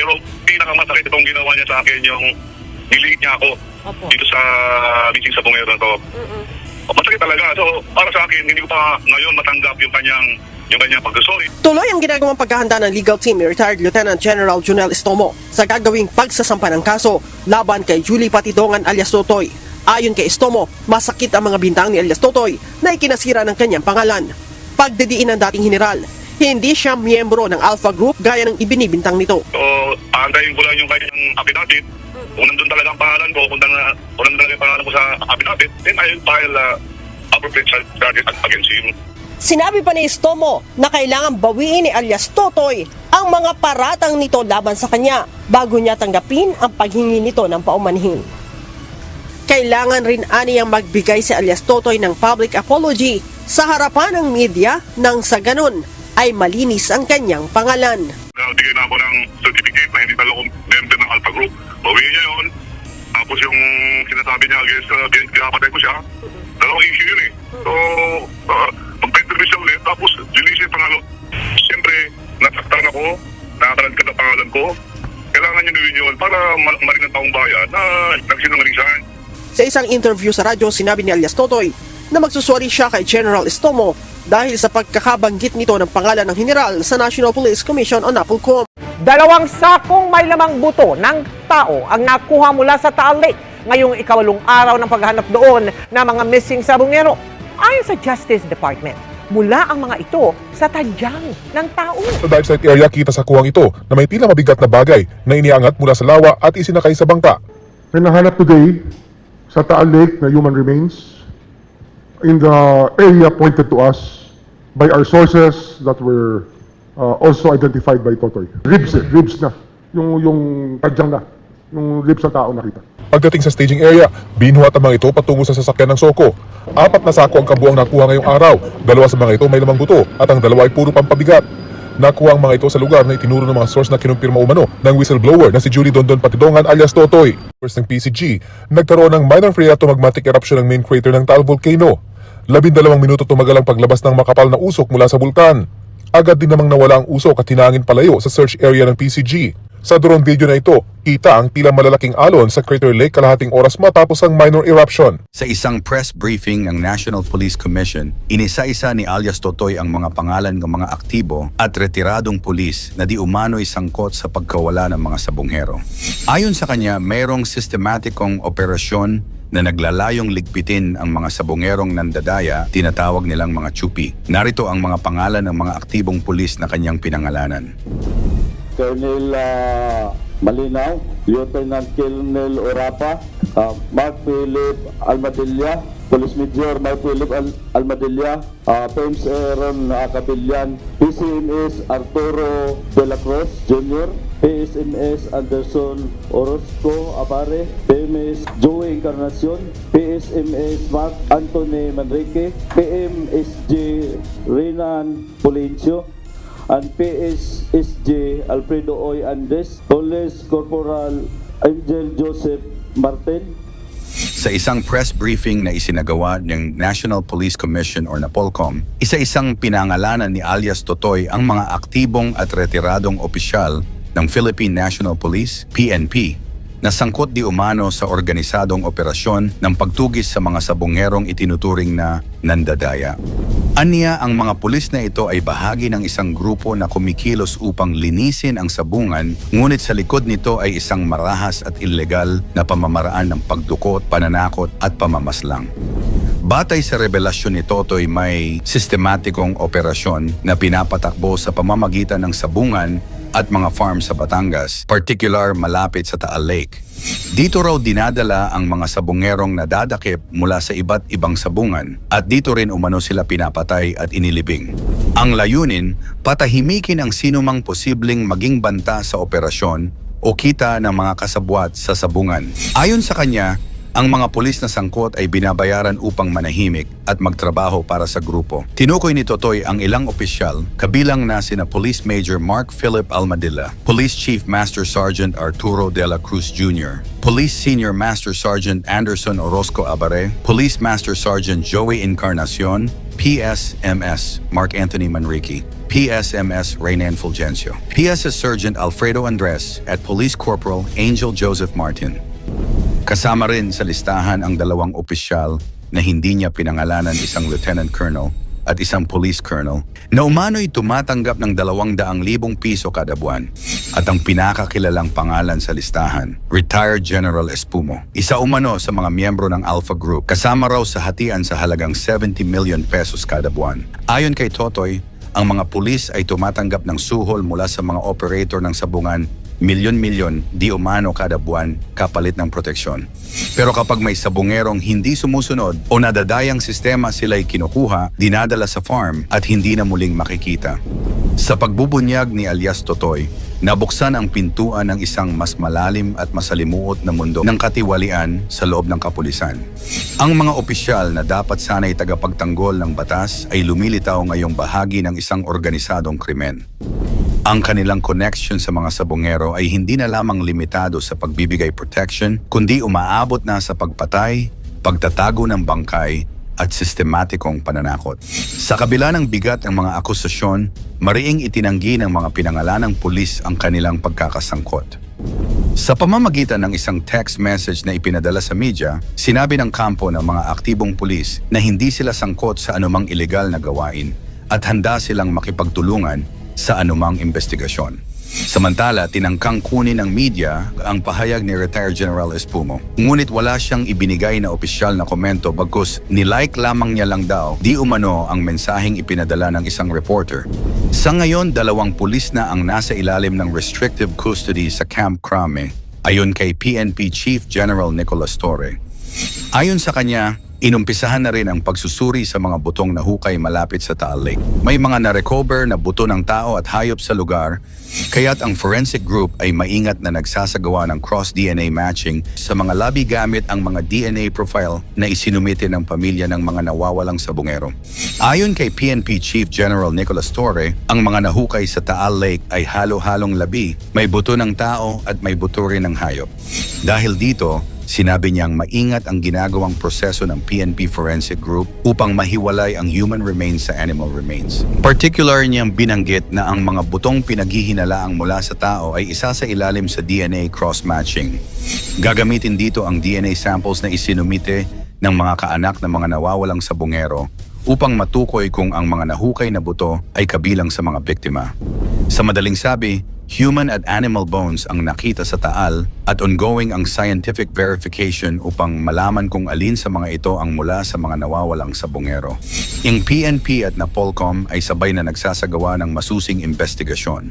Pero pinakamasakit itong ginawa niya sa akin yung nilig niya ako Opo. dito sa meeting sa bungero to. Mm-mm. Masakit talaga. So, para sa akin, hindi ko pa ngayon matanggap yung kanyang yung kanyang pagkasorry. Tuloy ang ginagawang paghahanda ng legal team ni retired Lieutenant General Junel Estomo sa gagawing pagsasampa ng kaso laban kay Julie Patidongan alias Totoy. Ayon kay Estomo, masakit ang mga bintang ni alias Totoy na ikinasira ng kanyang pangalan. Pagdidiin ng dating general, hindi siya miyembro ng Alpha Group gaya ng ibinibintang nito. So, aantayin ko lang yung kanyang affidavit. Kung nandun talaga ang pangalan ko, kung, na, kung nandun talaga yung pangalan ko sa affidavit, then I will file uh, appropriate charges against him. Sinabi pa ni Estomo na kailangan bawiin ni alias Totoy ang mga paratang nito laban sa kanya bago niya tanggapin ang paghingi nito ng paumanhin. Kailangan rin aniyang magbigay si alias Totoy ng public apology sa harapan ng media nang sa ganun ay malinis ang kanyang pangalan. Nagbigay na ako ng certificate against uh, kinapatay ko siya, dalawang issue yun eh. So, uh, magpa-interview siya ulit, tapos release yung pangalan. Siyempre, nasaktan ako, nakakalagkad ang pangalan ko. Kailangan niya gawin yun para ma- marinig ng taong bayan na nagsinungaling siya. Sa isang interview sa radyo, sinabi ni alias Totoy na magsuswari siya kay General Estomo dahil sa pagkakabanggit nito ng pangalan ng general sa National Police Commission o NAPOLCOM. Dalawang sakong may lamang buto ng tao ang nakuha mula sa Taal Lake ngayong ikawalong araw ng paghahanap doon ng mga missing sa bungero. Ayon sa Justice Department, mula ang mga ito sa tadyang ng tao. Sa dive site area, kita sa kuwang ito na may tila mabigat na bagay na iniangat mula sa lawa at isinakay sa bangka. May nahanap today sa Taal Lake na human remains in the area pointed to us by our sources that were uh, also identified by Totoy. Ribs eh, ribs na. Yung, yung tadyang na. Yung ribs ng tao nakita. Pagdating sa staging area, binuhat ang mga ito patungo sa sasakyan ng Soko. Apat na sako ang kabuang nakuha ngayong araw. Dalawa sa mga ito may lamang buto at ang dalawa ay puro pampabigat. Nakuha ang mga ito sa lugar na itinuro ng mga source na kinumpirma umano ng whistleblower na si Julie Dondon Patidongan alias Totoy. First ng PCG, nagkaroon ng minor phreatomagmatic eruption ng main crater ng Taal Volcano. Labindalawang minuto tumagal ang paglabas ng makapal na usok mula sa bulkan. Agad din namang nawala ang usok at hinangin palayo sa search area ng PCG. Sa drone video na ito, kita ang tila malalaking alon sa Crater Lake kalahating oras matapos ang minor eruption. Sa isang press briefing ng National Police Commission, inisa-isa ni alias Totoy ang mga pangalan ng mga aktibo at retiradong pulis na di umano'y sangkot sa pagkawala ng mga sabonghero. Ayon sa kanya, mayroong sistematikong operasyon na naglalayong ligpitin ang mga sabongerong nandadaya, tinatawag nilang mga chupi. Narito ang mga pangalan ng mga aktibong pulis na kanyang pinangalanan. Colonel ah, Malinaw, Lieutenant Colonel Orapa, ah, Mark Philip Almadilla, Police Major Mark Philip Al Almadilla, uh, James Aaron Acabillan, PCMS Arturo De La Cruz Jr., PSMS Anderson Orozco Abare, PMS Joey Encarnacion, PSMS Mark Anthony Manrique, PMSJ Renan Polencio, and PSSJ Alfredo Oy Andres, Police Corporal Angel Joseph Martin, Sa isang press briefing na isinagawa ng National Police Commission or NAPOLCOM, isa-isang pinangalanan ni alias Totoy ang mga aktibong at retiradong opisyal ng Philippine National Police, PNP, na sangkot di umano sa organisadong operasyon ng pagtugis sa mga sabongerong itinuturing na nandadaya. Aniya ang mga pulis na ito ay bahagi ng isang grupo na kumikilos upang linisin ang sabungan, ngunit sa likod nito ay isang marahas at illegal na pamamaraan ng pagdukot, pananakot at pamamaslang. Batay sa revelasyon ni Totoy may sistematikong operasyon na pinapatakbo sa pamamagitan ng sabungan at mga farm sa Batangas, particular malapit sa Taal Lake. Dito raw dinadala ang mga sabungerong nadadakip mula sa iba't ibang sabungan at dito rin umano sila pinapatay at inilibing. Ang layunin, patahimikin ang sinumang posibleng maging banta sa operasyon o kita ng mga kasabwat sa sabungan. Ayon sa kanya, ang mga pulis na sangkot ay binabayaran upang manahimik at magtrabaho para sa grupo. Tinukoy ni Totoy ang ilang opisyal, kabilang na sina Police Major Mark Philip Almadilla, Police Chief Master Sergeant Arturo de la Cruz Jr., Police Senior Master Sergeant Anderson Orozco Abare, Police Master Sergeant Joey Encarnacion, PSMS Mark Anthony Manrique, PSMS Reynan Fulgencio, PSS Sergeant Alfredo Andres at Police Corporal Angel Joseph Martin. Kasama rin sa listahan ang dalawang opisyal na hindi niya pinangalanan isang Lieutenant Colonel at isang Police Colonel na umano'y tumatanggap ng dalawang daang libong piso kada buwan at ang pinakakilalang pangalan sa listahan, Retired General Espumo. Isa umano sa mga miyembro ng Alpha Group kasama raw sa hatian sa halagang 70 million pesos kada buwan. Ayon kay Totoy, ang mga pulis ay tumatanggap ng suhol mula sa mga operator ng sabungan milyon-milyon di umano kada buwan kapalit ng proteksyon. Pero kapag may sabungerong hindi sumusunod o nadadayang sistema sila'y kinukuha, dinadala sa farm at hindi na muling makikita. Sa pagbubunyag ni alias Totoy, nabuksan ang pintuan ng isang mas malalim at masalimuot na mundo ng katiwalian sa loob ng kapulisan. Ang mga opisyal na dapat sana'y tagapagtanggol ng batas ay lumilitaw ngayong bahagi ng isang organisadong krimen. Ang kanilang connection sa mga sabongero ay hindi na lamang limitado sa pagbibigay protection, kundi umaabot na sa pagpatay, pagtatago ng bangkay, at sistematikong pananakot. Sa kabila ng bigat ng mga akusasyon, mariing itinanggi ng mga pinangalanang pulis ang kanilang pagkakasangkot. Sa pamamagitan ng isang text message na ipinadala sa media, sinabi ng kampo ng mga aktibong pulis na hindi sila sangkot sa anumang ilegal na gawain at handa silang makipagtulungan sa anumang investigasyon. Samantala, tinangkang kunin ng media ang pahayag ni Retired General Espumo. Ngunit wala siyang ibinigay na opisyal na komento bagkus nilike lamang niya lang daw di umano ang mensaheng ipinadala ng isang reporter. Sa ngayon, dalawang pulis na ang nasa ilalim ng restrictive custody sa Camp Crame ayon kay PNP Chief General Nicolas Torre. Ayon sa kanya, inumpisahan na rin ang pagsusuri sa mga butong na hukay malapit sa Taal Lake. May mga na-recover na buto ng tao at hayop sa lugar, kaya't ang forensic group ay maingat na nagsasagawa ng cross-DNA matching sa mga labi gamit ang mga DNA profile na isinumite ng pamilya ng mga nawawalang sabungero. Ayon kay PNP Chief General Nicolas Torre, ang mga nahukay sa Taal Lake ay halo-halong labi, may buto ng tao at may buto rin ng hayop. Dahil dito, Sinabi niyang maingat ang ginagawang proseso ng PNP Forensic Group upang mahiwalay ang human remains sa animal remains. Particular niyang binanggit na ang mga butong pinaghihinalaang mula sa tao ay isa sa ilalim sa DNA cross-matching. Gagamitin dito ang DNA samples na isinumite ng mga kaanak ng mga nawawalang sabungero upang matukoy kung ang mga nahukay na buto ay kabilang sa mga biktima. Sa madaling sabi, human at animal bones ang nakita sa taal at ongoing ang scientific verification upang malaman kung alin sa mga ito ang mula sa mga nawawalang sabungero. Ang PNP at Napolcom ay sabay na nagsasagawa ng masusing investigasyon.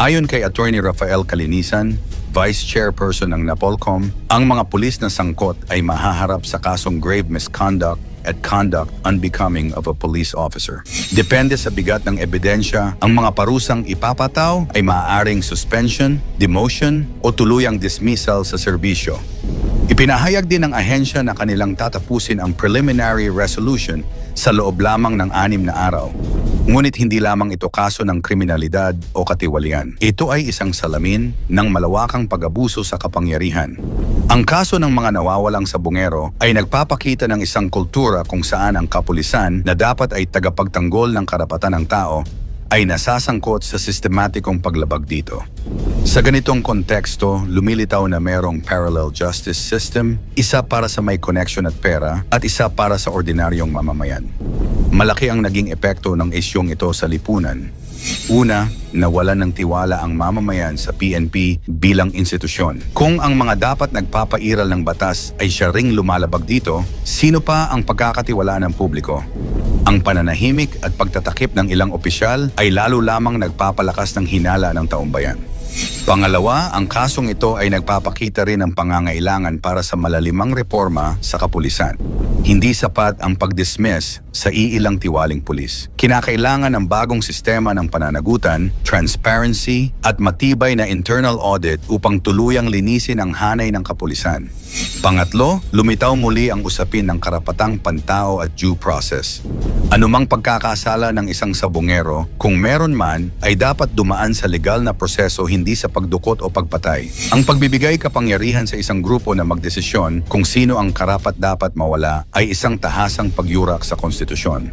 Ayon kay Attorney Rafael Kalinisan, Vice Chairperson ng Napolcom, ang mga pulis na sangkot ay mahaharap sa kasong grave misconduct at conduct unbecoming of a police officer. Depende sa bigat ng ebidensya, ang mga parusang ipapataw ay maaaring suspension, demotion o tuluyang dismissal sa serbisyo. Ipinahayag din ng ahensya na kanilang tatapusin ang preliminary resolution sa loob lamang ng anim na araw. Ngunit hindi lamang ito kaso ng kriminalidad o katiwalian. Ito ay isang salamin ng malawakang pag-abuso sa kapangyarihan. Ang kaso ng mga nawawalang sabungero ay nagpapakita ng isang kultura kung saan ang kapulisan na dapat ay tagapagtanggol ng karapatan ng tao ay nasasangkot sa sistematikong paglabag dito. Sa ganitong konteksto, lumilitaw na merong parallel justice system, isa para sa may connection at pera at isa para sa ordinaryong mamamayan. Malaki ang naging epekto ng isyong ito sa lipunan. Una, nawalan ng tiwala ang mamamayan sa PNP bilang institusyon. Kung ang mga dapat nagpapairal ng batas ay siya ring lumalabag dito, sino pa ang pagkakatiwala ng publiko? Ang pananahimik at pagtatakip ng ilang opisyal ay lalo lamang nagpapalakas ng hinala ng taumbayan. Pangalawa, ang kasong ito ay nagpapakita rin ng pangangailangan para sa malalimang reforma sa kapulisan. Hindi sapat ang pag-dismiss sa iilang tiwaling pulis. Kinakailangan ng bagong sistema ng pananagutan, transparency at matibay na internal audit upang tuluyang linisin ang hanay ng kapulisan. Pangatlo, lumitaw muli ang usapin ng karapatang pantao at due process. Anumang pagkakasala ng isang sabongero, kung meron man, ay dapat dumaan sa legal na proseso hindi sa pagdukot o pagpatay. Ang pagbibigay kapangyarihan sa isang grupo na magdesisyon kung sino ang karapat dapat mawala ay isang tahasang pagyurak sa konstitusyon.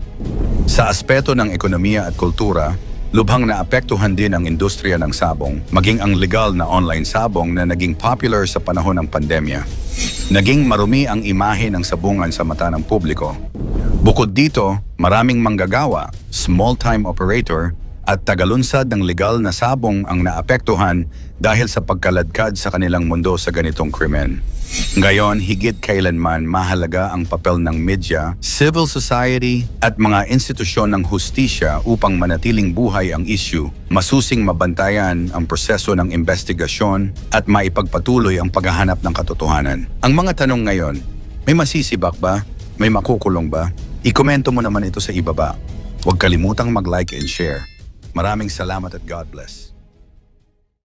Sa aspeto ng ekonomiya at kultura, lubhang naapektuhan din ang industriya ng sabong, maging ang legal na online sabong na naging popular sa panahon ng pandemya. Naging marumi ang imahe ng sabungan sa mata ng publiko. Bukod dito, maraming manggagawa, small-time operator, at tagalunsad ng legal na sabong ang naapektuhan dahil sa pagkaladkad sa kanilang mundo sa ganitong krimen. Ngayon, higit kailanman mahalaga ang papel ng media, civil society at mga institusyon ng hustisya upang manatiling buhay ang issue, masusing mabantayan ang proseso ng investigasyon at maipagpatuloy ang paghahanap ng katotohanan. Ang mga tanong ngayon, may masisibak ba? May makukulong ba? Ikomento mo naman ito sa ibaba. Huwag kalimutang mag-like and share. Maraming salamat at God bless.